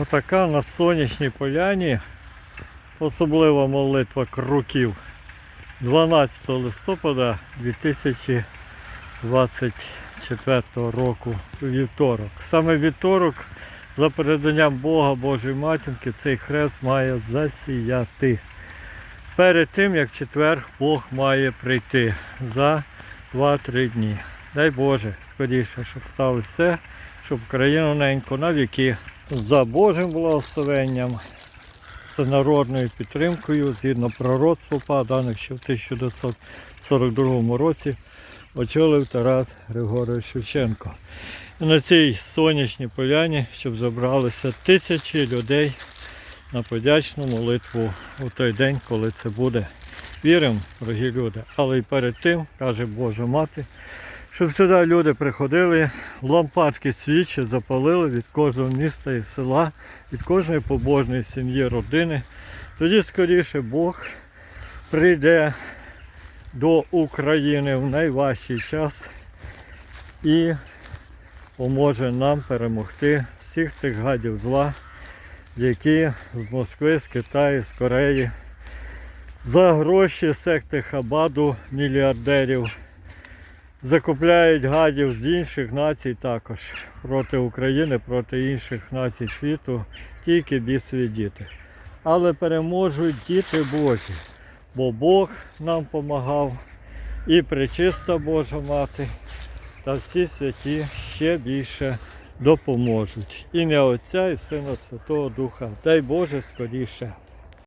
Отака на сонячній поляні, особлива молитва круків 12 листопада 2024 року вівторок. Саме вівторок за переданням Бога Божої Матінки цей хрест має засіяти. Перед тим, як четвер Бог має прийти за 2-3 дні. Дай Боже, скоріше, щоб сталося все, щоб Україна ненько на віки за Божим благословенням, всенародною підтримкою, згідно пророцтва, даних ще в 1942 році, очолив Тарас Григорович Шевченко. І на цій сонячній поляні, щоб зібралися тисячі людей на подячну молитву у той день, коли це буде. Віримо, дорогі люди. Але й перед тим, каже Божа Мати, щоб сюди люди приходили, лампадки свічі запалили від кожного міста і села, від кожної побожної сім'ї, родини. Тоді скоріше Бог прийде до України в найважчий час і поможе нам перемогти всіх тих гадів зла, які з Москви, з Китаю, з Кореї за гроші секти Хабаду мільярдерів закупляють гадів з інших націй також проти України, проти інших націй світу, тільки бісові діти. Але переможуть діти Божі, бо Бог нам допомагав і пречиста Божа Мати та всі святі ще більше допоможуть. Ім'я Отця і Сина Святого Духа. Дай Боже скоріше.